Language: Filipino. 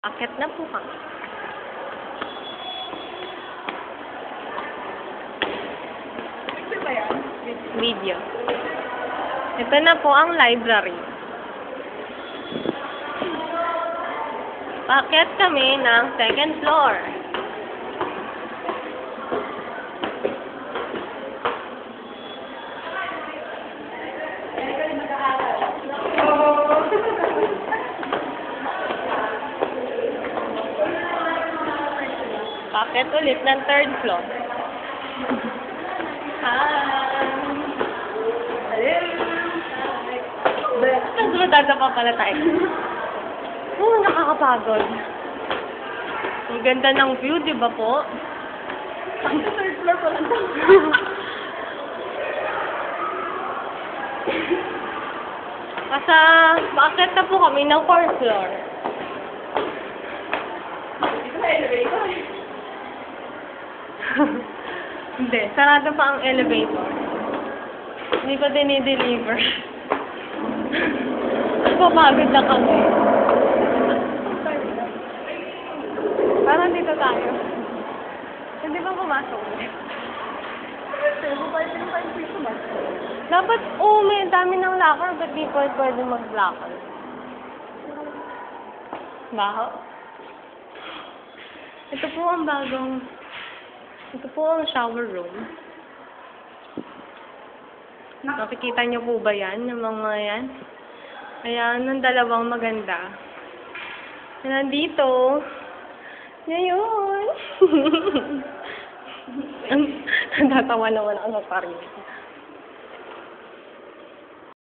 Akit na po kami. Video. Ito na po ang library. Paket kami ng second floor. Paket ulit ng third floor. Hi! Tapos matanda pa pala tayo. Oo, nakakapagod. Ang ganda ng view, di ba po? Ang third floor pa lang daw. Asa, bakit na po kami ng fourth floor? Dito sa elevator. Hindi, sarado pa ang elevator. Hindi ko dinideliver. Papagod na kami. Parang dito tayo. Hindi ba pumasok? Pa pa ba? Dapat, oo, may dami ng locker. Ba't di pwede, pwede mag-locker? Baho. Ito po ang bagong... Ito po ang shower room. Nakikita niyo po ba yan? Yung mga yan? Ayan, ng dalawang maganda. Nandito. Ngayon. Natatawa naman ako sa ko.